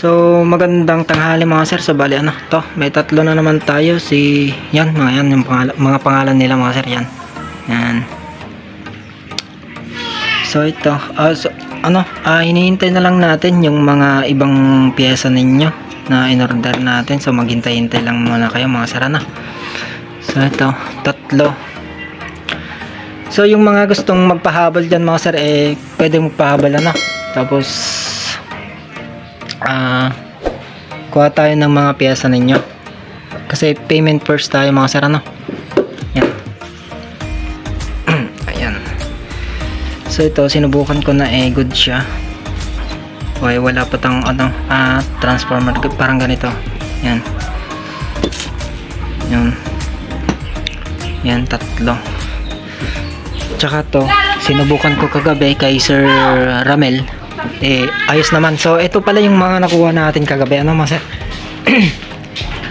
So, magandang tanghali mga sir. So, bali ano, to, may tatlo na naman tayo. Si, yan, mga yan, yung pangalan, mga pangalan nila mga sir, yan. Yan. So, ito, ah, so, ano, ah, hinihintay na lang natin yung mga ibang piyesa ninyo na in-order natin. So, maghintay-hintay lang muna kayo mga sir, ano. So, ito, tatlo. So, yung mga gustong magpahabol dyan mga sir, eh, pwede magpahabol, ano. Tapos, ah kuha tayo ng mga piyesa ninyo. Kasi payment first tayo mga sir ano? Yan. Ayan. So ito sinubukan ko na eh good siya. Okay wala pa tang ano ah, transformer. Parang ganito. Yan. Yan yan tatlo. Tsaka to sinubukan ko kagabi kay Sir Ramel eh ayos naman. So ito pala yung mga nakuha natin kagabi. Ano mas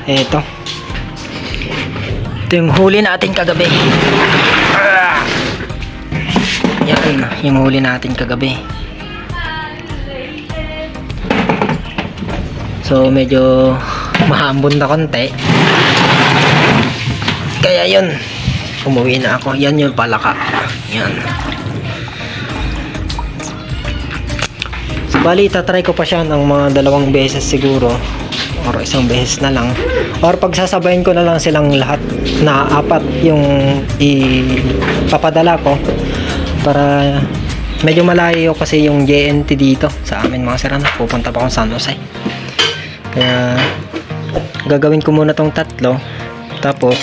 ito ito yung huli natin kagabi. Yan yung huli natin kagabi. So medyo mahambon na konti. Kaya yun umuwi na ako. Yan yung palaka. Yan bali, tatry ko pa siya ng mga dalawang beses siguro. Or isang beses na lang. Or pagsasabayin ko na lang silang lahat na apat yung ipapadala ko. Para medyo malayo kasi yung JNT dito sa amin mga sir ano, pupunta pa akong San Jose. Kaya gagawin ko muna tong tatlo. Tapos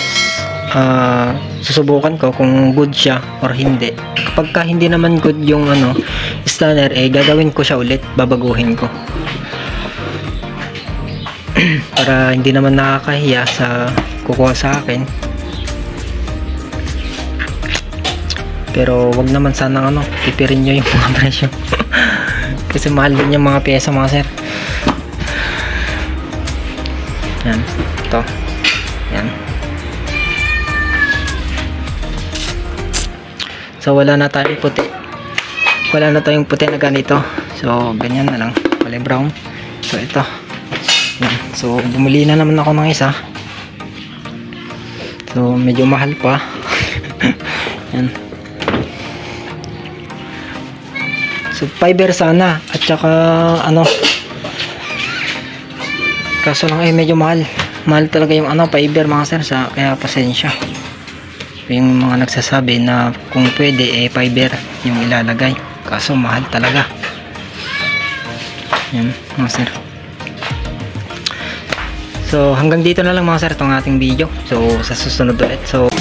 ah, susubukan ko kung good siya or hindi. Kapag ka hindi naman good yung ano stunner eh gagawin ko siya ulit. Babaguhin ko. Para hindi naman nakakahiya sa kukuha sa akin. Pero wag naman sana ano pipirin nyo yung mga presyo. Kasi mahal din yung mga pyesa mga sir. Yan. Ito. Yan so wala na tayo puti. Wala na tayong puti na ganito. So ganyan na lang. Kulay brown. So ito. Yan. so bumili na naman ako ng isa. So medyo mahal pa. Yan. So fiber sana. At saka ano? Kaso lang eh medyo mahal. Mahal talaga yung ano fiber mga sir. Sa kaya pasensya yung mga nagsasabi na kung pwede eh fiber yung ilalagay. Kaso mahal talaga. Yan mga sir. So hanggang dito na lang mga sir itong ating video. So sa susunod ulit. So.